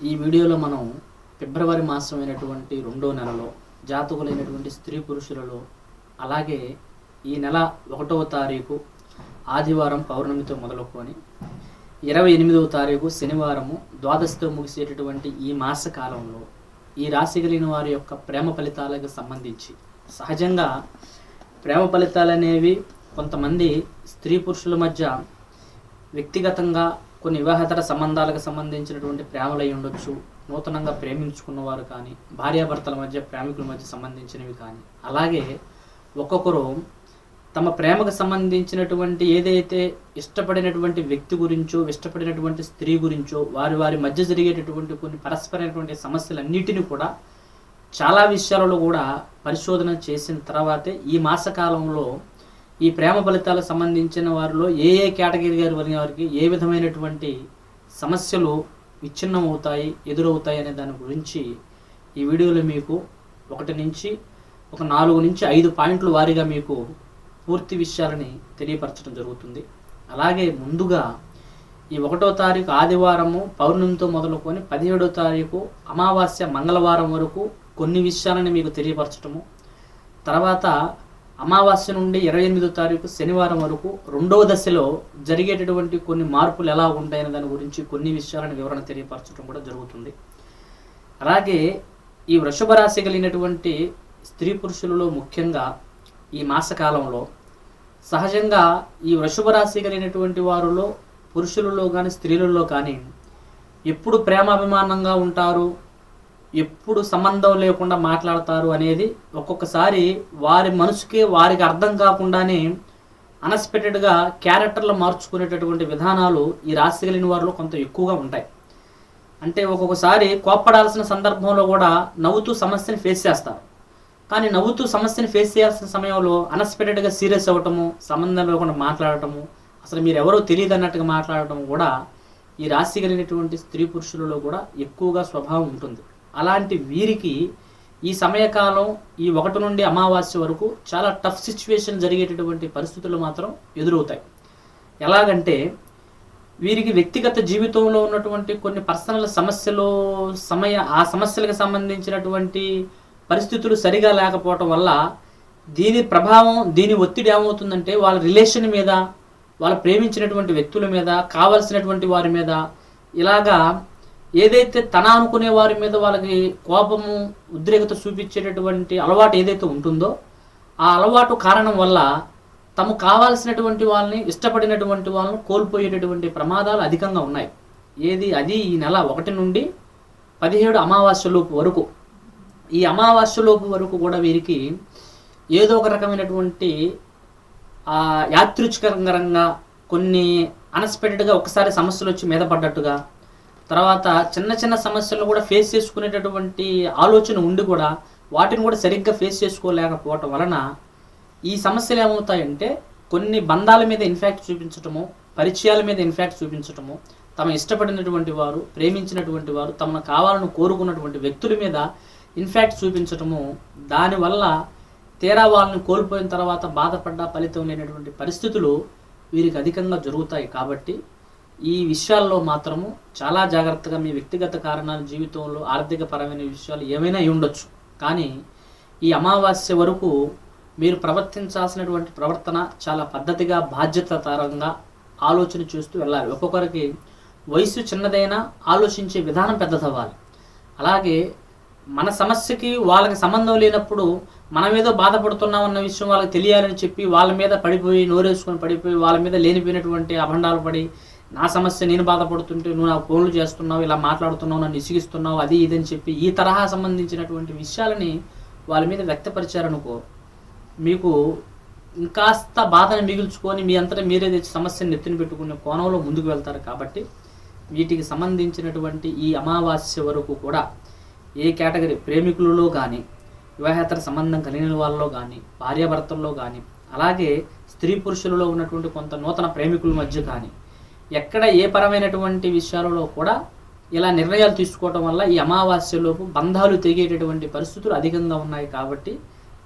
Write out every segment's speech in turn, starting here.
ఈ వీడియోలో మనం ఫిబ్రవరి మాసం అయినటువంటి రెండో నెలలో జాతకులైనటువంటి స్త్రీ పురుషులలో అలాగే ఈ నెల ఒకటవ తారీఖు ఆదివారం పౌర్ణమితో మొదలుకొని ఇరవై ఎనిమిదవ తారీఖు శనివారము ద్వాదశితో ముగిసేటటువంటి ఈ మాస కాలంలో ఈ రాశి కలిగిన వారి యొక్క ప్రేమ ఫలితాలకు సంబంధించి సహజంగా ప్రేమ ఫలితాలు అనేవి కొంతమంది స్త్రీ పురుషుల మధ్య వ్యక్తిగతంగా కొన్ని వివాహేతర సంబంధాలకు సంబంధించినటువంటి ప్రేమలై ఉండొచ్చు నూతనంగా ప్రేమించుకున్నవారు కానీ భార్యాభర్తల మధ్య ప్రేమికుల మధ్య సంబంధించినవి కానీ. అలాగే ఒక్కొక్కరు తమ ప్రేమకు సంబంధించినటువంటి ఏదైతే ఇష్టపడినటువంటి వ్యక్తి గురించో ఇష్టపడినటువంటి స్త్రీ గురించో వారి వారి మధ్య జరిగేటటువంటి కొన్ని పరస్పరమైనటువంటి సమస్యలన్నిటిని కూడా చాలా విషయాలలో కూడా పరిశోధన చేసిన తర్వాతే ఈ మాసకాలంలో ఈ ప్రేమ ఫలితాలకు సంబంధించిన వారిలో ఏ ఏ కేటగిరీ గారు వారి వారికి ఏ విధమైనటువంటి సమస్యలు విచ్ఛిన్నం అవుతాయి ఎదురవుతాయి అనే దాని గురించి ఈ వీడియోలో మీకు ఒకటి నుంచి ఒక నాలుగు నుంచి ఐదు పాయింట్ల వారీగా మీకు పూర్తి విషయాలని తెలియపరచడం జరుగుతుంది. అలాగే ముందుగా ఈ ఒకటో తారీఖు ఆదివారము పౌర్ణమితో మొదలుకొని పదిహేడో తారీఖు అమావాస్య మంగళవారం వరకు కొన్ని విషయాలని మీకు తెలియపరచటము. తర్వాత అమావాస్య నుండి ఇరవై ఎనిమిదో తారీఖు శనివారం వరకు రెండవ దశలో జరిగేటటువంటి కొన్ని మార్పులు ఎలా ఉంటాయనే దాని గురించి కొన్ని విషయాలను వివరణ తెలియపరచడం కూడా జరుగుతుంది. అలాగే ఈ వృషభ రాశి కలిగినటువంటి స్త్రీ పురుషులలో ముఖ్యంగా ఈ మాసకాలంలో సహజంగా ఈ వృషభ రాశి కలిగినటువంటి వారిలో పురుషులలో కానీ స్త్రీలలో కానీ ఎప్పుడు ప్రేమాభిమానంగా ఉంటారు ఎప్పుడు సంబంధం లేకుండా మాట్లాడతారు అనేది ఒక్కొక్కసారి వారి మనసుకే వారికి అర్థం కాకుండానే అన్ఎక్స్పెక్టెడ్గా క్యారెక్టర్లు మార్చుకునేటటువంటి విధానాలు ఈ రాశి కలిగిన వారిలో కొంత ఎక్కువగా ఉంటాయి. అంటే ఒక్కొక్కసారి కోప్పడాల్సిన సందర్భంలో కూడా నవ్వుతూ సమస్యని ఫేస్ చేస్తారు. కానీ నవ్వుతూ సమస్యని ఫేస్ చేయాల్సిన సమయంలో అన్ఎక్స్పెక్టెడ్గా సీరియస్ అవ్వటము సంబంధం లేకుండా మాట్లాడటము అసలు మీరు ఎవరో తెలియదు అన్నట్టుగా మాట్లాడటం కూడా ఈ రాశి కలిగినటువంటి స్త్రీ పురుషులలో కూడా ఎక్కువగా స్వభావం ఉంటుంది. అలాంటి వీరికి ఈ సమయకాలం ఈ ఒకటి నుండి అమావాస్య వరకు చాలా టఫ్ సిచ్యువేషన్ జరిగేటటువంటి పరిస్థితులు మాత్రం ఎదురవుతాయి. ఎలాగంటే వీరికి వ్యక్తిగత జీవితంలో ఉన్నటువంటి కొన్ని పర్సనల్ సమస్యలు సమయ ఆ సమస్యలకు సంబంధించినటువంటి పరిస్థితులు సరిగా లేకపోవటం వల్ల దీని ప్రభావం దీని ఒత్తిడి ఏమవుతుందంటే వాళ్ళ రిలేషన్ మీద వాళ్ళ ప్రేమించినటువంటి వ్యక్తుల మీద కావలసినటువంటి వారి మీద ఇలాగా ఏదైతే తన అనుకునే వారి మీద వాళ్ళకి కోపము ఉద్రేకత చూపించేటటువంటి అలవాటు ఏదైతే ఉంటుందో ఆ అలవాటు కారణం వల్ల తమకు కావాల్సినటువంటి వాళ్ళని ఇష్టపడినటువంటి వాళ్ళని కోల్పోయేటటువంటి ప్రమాదాలు అధికంగా ఉన్నాయి. ఏది? అది ఈ నెల ఒకటి నుండి పదిహేడు అమావాస్యలోపు వరకు. ఈ అమావాస్యలోపు వరకు కూడా వీరికి ఏదో ఒక రకమైనటువంటి ఆ యాదృచ్ఛికంగా కొన్ని అన్ఎక్స్పెక్టెడ్గా ఒకసారి సమస్యలు వచ్చి మీద పడ్డట్టుగా తర్వాత చిన్న చిన్న సమస్యలను కూడా ఫేస్ చేసుకునేటటువంటి ఆలోచన ఉండి కూడా వాటిని కూడా సరిగ్గా ఫేస్ చేసుకోలేకపోవటం వలన ఈ సమస్యలు ఏమవుతాయంటే కొన్ని బంధాల మీద ఇన్ఫాక్ట్ చూపించటము పరిచయాల మీద ఇన్ఫాక్ట్ చూపించటము తమ ఇష్టపడినటువంటి వారు ప్రేమించినటువంటి వారు తమను కావాలని కోరుకున్నటువంటి వ్యక్తుల మీద ఇన్ఫాక్ట్ చూపించటము దానివల్ల తీరా వాళ్ళని కోల్పోయిన తర్వాత బాధపడ్డ ఫలితం లేనటువంటి పరిస్థితులు వీరికి అధికంగా జరుగుతాయి కాబట్టి ఈ విషయాల్లో మాత్రము చాలా జాగ్రత్తగా మీ వ్యక్తిగత కారణాలు జీవితంలో ఆర్థిక పరమైన విషయాలు ఏమైనా ఉండొచ్చు. కానీ ఈ అమావాస్య వరకు మీరు ప్రవర్తించాల్సినటువంటి ప్రవర్తన చాలా పద్ధతిగా బాధ్యతతరంగా ఆలోచన చేస్తూ వెళ్ళాలి. ఒక్కొక్కరికి వయసు చిన్నదైనా ఆలోచించే విధానం పెద్దదవ్వాలి. అలాగే మన సమస్యకి వాళ్ళకి సంబంధం లేనప్పుడు మనం ఏదో బాధపడుతున్నాం అన్న విషయం వాళ్ళకి తెలియాలని చెప్పి వాళ్ళ మీద పడిపోయి నోరేసుకొని పడిపోయి వాళ్ళ మీద లేనిపోయినటువంటి అభండాలు పడి నా సమస్య నేను బాధపడుతుంటే నువ్వు నాకు ఫోన్లు చేస్తున్నావు ఇలా మాట్లాడుతున్నావు నన్ను ఇసిగిస్తున్నావు అది ఇది అని చెప్పి ఈ తరహా సంబంధించినటువంటి విషయాలని వాళ్ళ మీద వ్యక్తపరిచారనుకో మీకు ఇంకాస్త బాధను మిగుల్చుకొని మీ అంతటా మీరే తెచ్చి సమస్యను నెత్తిన పెట్టుకునే కోణంలో ముందుకు వెళ్తారు కాబట్టి వీటికి సంబంధించినటువంటి ఈ అమావాస్య వరకు కూడా ఏ కేటగిరీ ప్రేమికులలో కానీ వివాహేతర సంబంధం కలిగిన వాళ్ళలో కానీ భార్యాభర్తల్లో కానీ అలాగే స్త్రీ పురుషులలో ఉన్నటువంటి కొంత నూతన ప్రేమికుల మధ్య కానీ ఎక్కడ ఏ పరమైనటువంటి విషయాలలో కూడా ఇలా నిర్ణయాలు తీసుకోవటం వల్ల ఈ అమావాస్యలోపు బంధాలు తెగేటటువంటి పరిస్థితులు అధికంగా ఉన్నాయి కాబట్టి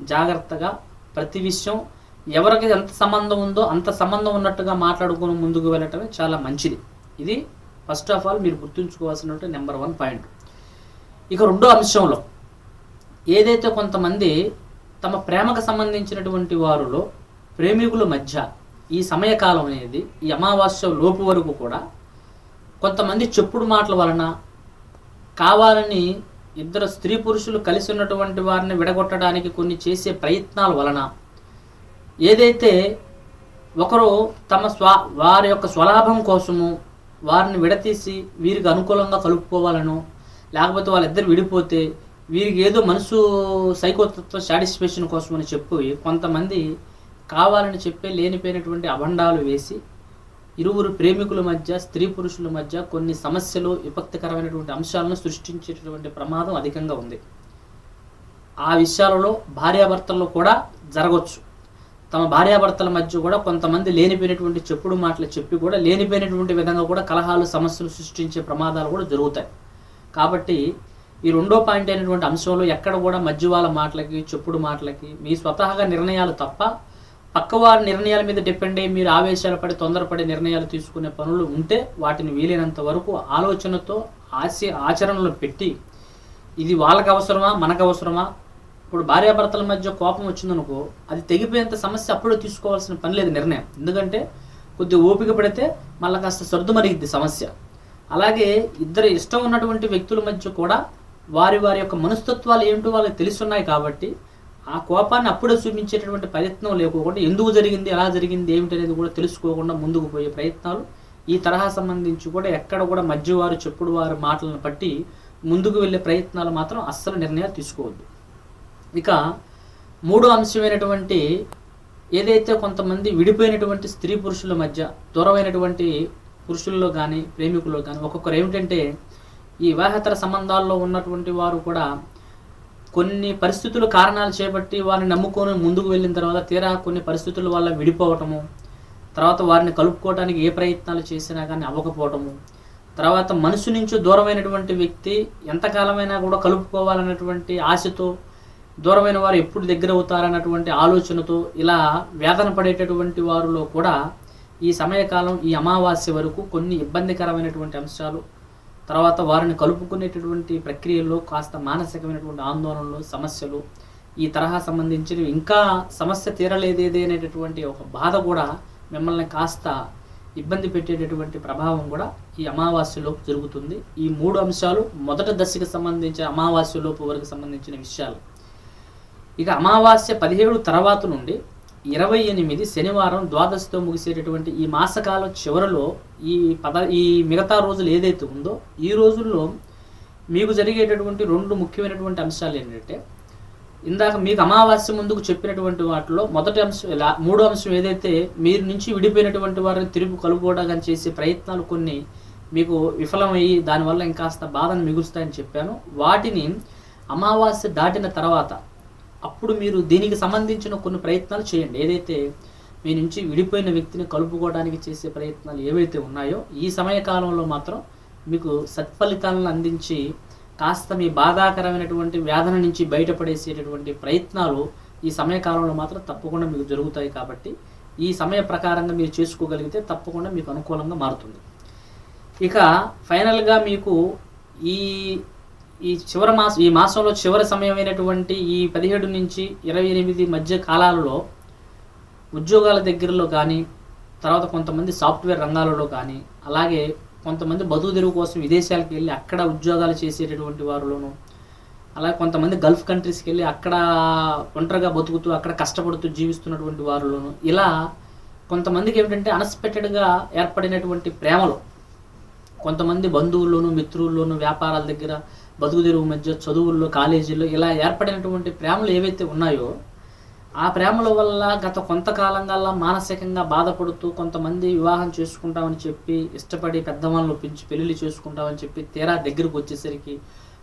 జాగ్రత్తగా ప్రతి విషయం ఎవరికి ఎంత సంబంధం ఉందో అంత సంబంధం ఉన్నట్టుగా మాట్లాడుకుని ముందుకు వెళ్ళటమే చాలా మంచిది. ఇది ఫస్ట్ ఆఫ్ ఆల్ మీరు గుర్తుంచుకోవాల్సినటువంటి నెంబర్ వన్ పాయింట్ ఇక రెండో అంశంలో ఏదైతే కొంతమంది తమ ప్రేమకు సంబంధించినటువంటి వారిలో ప్రేమికుల మధ్య ఈ సమయకాలం అనేది ఈ అమావాస్య లోపు వరకు కూడా కొంతమంది చెప్పుడు మాటల వలన కావాలని ఇద్దరు స్త్రీ పురుషులు కలిసి ఉన్నటువంటి వారిని విడగొట్టడానికి కొన్ని చేసే ప్రయత్నాల వలన ఏదైతే ఒకరు తమ స్వ వారి యొక్క స్వలాభం కోసము వారిని విడతీసి వీరికి అనుకూలంగా కలుపుకోవాలను లేకపోతే వాళ్ళిద్దరు విడిపోతే వీరికి ఏదో మనసు సైకోతత్వ సాటిస్ఫాక్షన్ కోసం అని చెప్పి కొంతమంది కావాలని చెప్పే లేనిపోయినటువంటి అభండాలు వేసి ఇరువురు ప్రేమికుల మధ్య స్త్రీ పురుషుల మధ్య కొన్ని సమస్యలు విపక్తికరమైనటువంటి అంశాలను సృష్టించేటటువంటి ప్రమాదం అధికంగా ఉంది. ఆ విషయాలలో భార్యాభర్తల్లో కూడా జరగవచ్చు తమ భార్యాభర్తల మధ్య కూడా కొంతమంది లేనిపోయినటువంటి చెప్పుడు మాటలు చెప్పి కూడా లేనిపోయినటువంటి విధంగా కూడా కలహాలు సమస్యలు సృష్టించే ప్రమాదాలు కూడా జరుగుతాయి. కాబట్టి ఈ రెండో పాయింట్ అయినటువంటి అంశంలో ఎక్కడ కూడా మధ్య వాళ్ళ మాటలకి చెప్పుడు మాటలకి మీ స్వతహాగా నిర్ణయాలు తప్ప పక్కవారి నిర్ణయాల మీద డిపెండ్ అయ్యి మీరు ఆవేశాలు పడి తొందరపడి నిర్ణయాలు తీసుకునే పనులు ఉంటే వాటిని వీలైనంత వరకు ఆలోచనతో ఆశ ఆచరణలో పెట్టి ఇది వాళ్ళకి అవసరమా మనకు అవసరమా? ఇప్పుడు భార్యాభర్తల మధ్య కోపం వచ్చిందనుకో అది తెగిపోయేంత సమస్య అప్పుడే తీసుకోవాల్సిన పని లేదు నిర్ణయం. ఎందుకంటే కొద్దిగా ఓపిక పడితే మళ్ళీ కాస్త సర్దుమరిగిద్ది సమస్య. అలాగే ఇద్దరు ఇష్టం ఉన్నటువంటి వ్యక్తుల మధ్య కూడా వారి వారి యొక్క మనస్తత్వాలు ఏమిటో వాళ్ళకి తెలుసున్నాయి కాబట్టి ఆ కోపాన్ని అప్పుడే చూపించేటటువంటి ప్రయత్నం లేకోకుండా ఎందుకు జరిగింది ఎలా జరిగింది ఏమిటి అనేది కూడా తెలుసుకోకుండా ముందుకు పోయే ప్రయత్నాలు ఈ తరహా సంబంధించి కూడా ఎక్కడ కూడా మధ్యవారు చెప్పుడు వారి మాటలను బట్టి ముందుకు వెళ్ళే ప్రయత్నాలు మాత్రం అస్సలు నిర్ణయాలు తీసుకోవద్దు. ఇక మూడో అంశమైనటువంటి ఏదైతే కొంతమంది విడిపోయినటువంటి స్త్రీ పురుషుల మధ్య దూరమైనటువంటి పురుషుల్లో కానీ ప్రేమికుల్లో కానీ ఒక్కొక్కరు ఏమిటంటే ఈ వివాహేతర సంబంధాల్లో ఉన్నటువంటి వారు కూడా కొన్ని పరిస్థితులు కారణాలు చేపట్టి వారిని నమ్ముకొని ముందుకు వెళ్ళిన తర్వాత తీరా కొన్ని పరిస్థితుల వల్ల విడిపోవటము తర్వాత వారిని కలుపుకోవడానికి ఏ ప్రయత్నాలు చేసినా కానీ అవ్వకపోవటము తర్వాత మనసు నుంచి దూరమైనటువంటి వ్యక్తి ఎంతకాలమైనా కూడా కలుపుకోవాలన్నటువంటి ఆశతో దూరమైన వారు ఎప్పుడు దగ్గర అవుతారన్నటువంటి ఆలోచనతో ఇలా వేదన పడేటటువంటి వారిలో కూడా ఈ సమయకాలం ఈ అమావాస్య వరకు కొన్ని ఇబ్బందికరమైనటువంటి అంశాలు తర్వాత వారిని కలుపుకునేటటువంటి ప్రక్రియల్లో కాస్త మానసికమైనటువంటి ఆందోళనలు సమస్యలు ఈ తరహా సంబంధించినవి ఇంకా సమస్య తీరలేదేదే అనేటటువంటి ఒక బాధ కూడా మిమ్మల్ని కాస్త ఇబ్బంది పెట్టేటటువంటి ప్రభావం కూడా ఈ అమావాస్యలోపు జరుగుతుంది. ఈ మూడు అంశాలు మొదటి దశకి సంబంధించిన అమావాస్యలోపు వరకు సంబంధించిన విషయాలు. ఇక అమావాస్య పదిహేడు తర్వాత నుండి ఇరవై ఎనిమిది శనివారం ద్వాదశితో ముగిసేటటువంటి ఈ మాసకాల చివరిలో ఈ పద ఈ మిగతా రోజులు ఏదైతే ఉందో ఈ రోజుల్లో మీకు జరిగేటటువంటి రెండు ముఖ్యమైనటువంటి అంశాలు ఏంటంటే ఇందాక మీకు అమావాస్య ముందుకు చెప్పినటువంటి వాటిలో మొదటి అంశం ఇలా మూడో అంశం ఏదైతే మీరు నుంచి విడిపోయినటువంటి వారిని తిరుపు కలుపుకోవడానికి చేసే ప్రయత్నాలు కొన్ని మీకు విఫలమయ్యి దానివల్ల ఇంకాస్త బాధను మిగులుస్తాయని చెప్పాను. వాటిని అమావాస్య దాటిన తర్వాత అప్పుడు మీరు దీనికి సంబంధించిన కొన్ని ప్రయత్నాలు చేయండి. ఏదైతే మీ నుంచి విడిపోయిన వ్యక్తిని కలుపుకోవడానికి చేసే ప్రయత్నాలు ఏవైతే ఉన్నాయో ఈ సమయ కాలంలో మాత్రం మీకు సత్ఫలితాలను అందించి కాస్త మీ బాధాకరమైనటువంటి వేదన నుంచి బయటపడేసేటటువంటి ప్రయత్నాలు ఈ సమయకాలంలో మాత్రం తప్పకుండా మీకు జరుగుతాయి కాబట్టి ఈ సమయ ప్రకారంగా మీరు చేసుకోగలిగితే తప్పకుండా మీకు అనుకూలంగా మారుతుంది. ఇక ఫైనల్గా మీకు ఈ ఈ చివరి మాసం ఈ మాసంలో చివరి సమయమైనటువంటి ఈ పదిహేడు నుంచి ఇరవై ఎనిమిది మధ్య కాలాలలో ఉద్యోగాల దగ్గరలో కానీ తర్వాత కొంతమంది సాఫ్ట్వేర్ రంగాలలో కానీ అలాగే కొంతమంది బతుకు తెరువు కోసం విదేశాలకు వెళ్ళి అక్కడ ఉద్యోగాలు చేసేటటువంటి వారిలోను అలాగే కొంతమంది గల్ఫ్ కంట్రీస్కి వెళ్ళి అక్కడ ఒంటరిగా బతుకుతూ అక్కడ కష్టపడుతూ జీవిస్తున్నటువంటి వారిలోను ఇలా కొంతమందికి ఏమిటంటే అన్ఎక్స్పెక్టెడ్గా ఏర్పడినటువంటి ప్రేమలు. కొంతమంది బంధువుల్లోనూ మిత్రుల్లోనూ వ్యాపారాల దగ్గర బతుకు తెరువు మధ్య చదువుల్లో కాలేజీల్లో ఇలా ఏర్పడినటువంటి ప్రేమలు ఏవైతే ఉన్నాయో ఆ ప్రేమల వల్ల గత కొంతకాలంగా మానసికంగా బాధపడుతూ కొంతమంది వివాహం చేసుకుంటామని చెప్పి ఇష్టపడి పెద్దవాళ్ళు పెంచి పెళ్ళి చేసుకుంటామని చెప్పి తీరా దగ్గరకు వచ్చేసరికి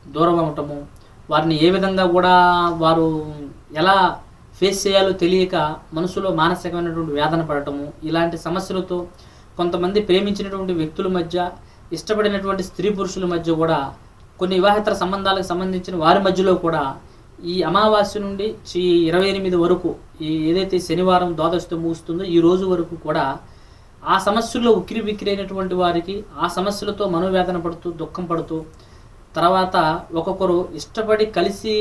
దూరం అవటము వారిని ఏ విధంగా కూడా వారు ఎలా ఫేస్ చేయాలో తెలియక మనసులో మానసికమైనటువంటి వేదన పడటము ఇలాంటి సమస్యలతో కొంతమంది ప్రేమించినటువంటి వ్యక్తుల మధ్య ఇష్టపడినటువంటి స్త్రీ పురుషుల మధ్య కూడా కొన్ని వివాహేతర సంబంధాలకు సంబంధించిన వారి మధ్యలో కూడా ఈ అమావాస్య నుండి చి ఇరవై ఎనిమిది వరకు ఈ ఏదైతే శనివారం ద్వాదశితో ముగుస్తుందో ఈ రోజు వరకు కూడా ఆ సమస్యల్లో ఉక్కిరి బిక్కిరి అయినటువంటి వారికి ఆ సమస్యలతో మనోవేదన పడుతూ దుఃఖం పడుతూ తర్వాత ఒక్కొక్కరు ఇష్టపడి కలిసి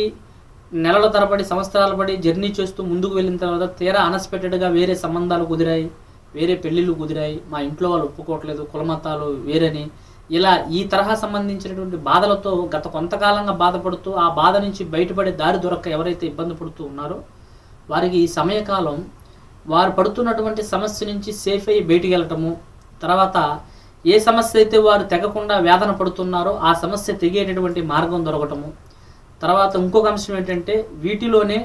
నెలల తరబడి సంవత్సరాల పడి జర్నీ చేస్తూ ముందుకు వెళ్ళిన తర్వాత తీరా అన్ఎక్స్పెక్టెడ్గా వేరే సంబంధాలు కుదిరాయి వేరే పెళ్ళిళ్ళు కుదిరాయి మా ఇంట్లో వాళ్ళు ఒప్పుకోవట్లేదు కులమతాలు వేరని ఇలా ఈ తరహా సంబంధించినటువంటి బాధలతో గత కొంతకాలంగా బాధపడుతూ ఆ బాధ నుంచి బయటపడే దారి దొరక్క ఎవరైతే ఇబ్బంది పడుతూ ఉన్నారో వారికి ఈ సమయకాలం వారు పడుతున్నటువంటి సమస్య నుంచి సేఫ్ అయ్యి బయటికి వెళ్ళటము తర్వాత ఏ సమస్య అయితే వారు తెగకుండా వేదన పడుతున్నారో ఆ సమస్య తెగేటటువంటి మార్గం దొరకటము. తర్వాత ఇంకొక అంశం ఏంటంటే వీటిలోనే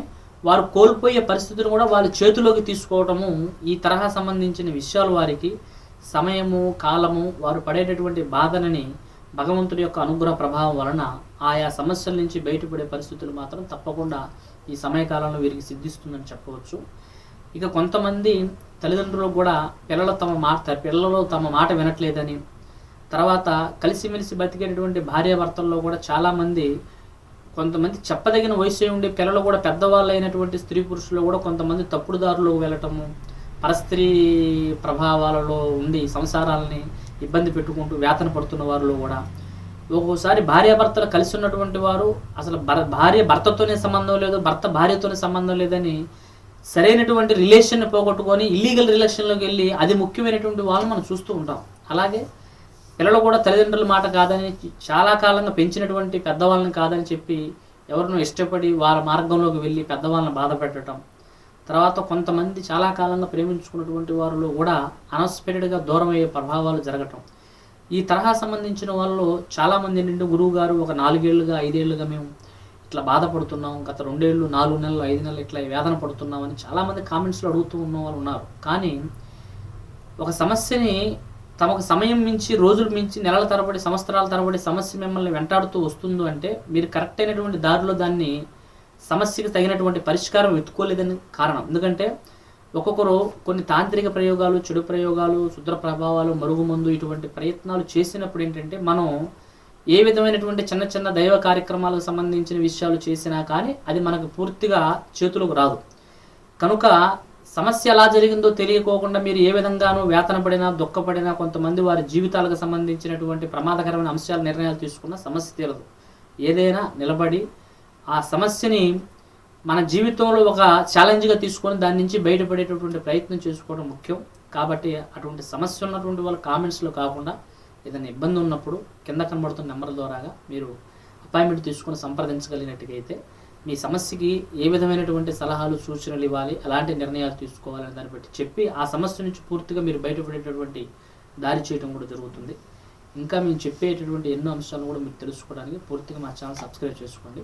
వారు కోల్పోయే పరిస్థితిని కూడా వాళ్ళ చేతిలోకి తీసుకోవటము. ఈ తరహా సంబంధించిన విషయాలు వారికి సమయము కాలము వారు పడేటటువంటి బాధనని భగవంతుడి యొక్క అనుగ్రహ ప్రభావం వలన ఆయా సమస్యల నుంచి బయటపడే పరిస్థితులు మాత్రం తప్పకుండా ఈ సమయకాలంలో వీరికి సిద్ధిస్తుందని చెప్పవచ్చు. ఇక కొంతమంది తల్లిదండ్రులు కూడా పిల్లలు తమ మాట పిల్లలు తమ మాట వినట్లేదని తర్వాత కలిసిమెలిసి బతికేటటువంటి భార్యాభర్తల్లో కూడా చాలామంది కొంతమంది చెప్పదగిన వయసు ఉండి పిల్లలు కూడా పెద్దవాళ్ళు అయినటువంటి స్త్రీ పురుషులు కూడా కొంతమంది తప్పుడు దారిలో వెళ్ళటము పరస్త్రీ ప్రభావాలలో ఉండి సంసారాలని ఇబ్బంది పెట్టుకుంటూ వేతన పడుతున్న వారిలో కూడా ఒక్కోసారి భార్యాభర్తలు కలిసి ఉన్నటువంటి వారు అసలు భర భార్య భర్తతోనే సంబంధం లేదు భర్త భార్యతోనే సంబంధం లేదని సరైనటువంటి రిలేషన్ పోగొట్టుకొని ఇల్లీగల్ రిలేషన్లోకి వెళ్ళి అది ముఖ్యమైనటువంటి వాళ్ళు మనం చూస్తూ ఉంటాం. అలాగే పిల్లలు కూడా తల్లిదండ్రుల మాట కాదని చాలా కాలంగా పెంచినటువంటి పెద్దవాళ్ళని కాదని చెప్పి ఎవరినో ఇష్టపడి వాళ్ళ మార్గంలోకి వెళ్ళి పెద్దవాళ్ళని బాధ పెట్టడం తర్వాత కొంతమంది చాలా కాలంగా ప్రేమించుకున్నటువంటి వారిలో కూడా అన్ఎక్స్పెక్టెడ్గా దూరం అయ్యే ప్రభావాలు జరగటం. ఈ తరహా సంబంధించిన వాళ్ళు చాలామంది ఏంటంటే గురువు గారు ఒక నాలుగేళ్ళుగా ఐదేళ్ళుగా మేము ఇట్లా బాధపడుతున్నాం. గత రెండేళ్ళు నాలుగు నెలలు ఐదు నెలలు ఇట్లా వేదన పడుతున్నామని చాలామంది కామెంట్స్లో అడుగుతూ ఉన్న వాళ్ళు ఉన్నారు. కానీ ఒక సమస్యని తమకు సమయం మించి రోజులు మించి నెలల తరబడి సంవత్సరాల తరబడి సమస్య మిమ్మల్ని వెంటాడుతూ వస్తుందో అంటే మీరు కరెక్ట్ అయినటువంటి దారిలో దాన్ని సమస్యకు తగినటువంటి పరిష్కారం వెతుక్కోలేదని కారణం. ఎందుకంటే ఒక్కొక్కరు కొన్ని తాంత్రిక ప్రయోగాలు చెడు ప్రయోగాలు శుద్ర ప్రభావాలు మరుగుమందు ఇటువంటి ప్రయత్నాలు చేసినప్పుడు ఏంటంటే మనం ఏ విధమైనటువంటి చిన్న చిన్న దైవ కార్యక్రమాలకు సంబంధించిన విషయాలు చేసినా కానీ అది మనకు పూర్తిగా చేతులకు రాదు. కనుక సమస్య ఎలా జరిగిందో తెలియకోకుండా మీరు ఏ విధంగానూ వేతన పడినా దుఃఖపడినా కొంతమంది వారి జీవితాలకు సంబంధించినటువంటి ప్రమాదకరమైన అంశాలు నిర్ణయాలు తీసుకున్న సమస్య తీరదు. ఏదైనా నిలబడి ఆ సమస్యని మన జీవితంలో ఒక ఛాలెంజ్గా తీసుకొని దాని నుంచి బయటపడేటటువంటి ప్రయత్నం చేసుకోవడం ముఖ్యం. కాబట్టి అటువంటి సమస్య ఉన్నటువంటి వాళ్ళ కామెంట్స్లో కాకుండా ఏదైనా ఇబ్బంది ఉన్నప్పుడు కింద కనబడుతున్న నెంబర్ ద్వారాగా మీరు అపాయింట్మెంట్ తీసుకొని సంప్రదించగలిగినట్టుగా అయితే మీ సమస్యకి ఏ విధమైనటువంటి సలహాలు సూచనలు ఇవ్వాలి అలాంటి నిర్ణయాలు తీసుకోవాలని దాన్ని బట్టి చెప్పి ఆ సమస్య నుంచి పూర్తిగా మీరు బయటపడేటటువంటి దారి చేయడం కూడా జరుగుతుంది. ఇంకా మేము చెప్పేటటువంటి ఎన్నో అంశాలను కూడా మీరు తెలుసుకోవడానికి పూర్తిగా మా ఛానల్ సబ్స్క్రైబ్ చేసుకోండి.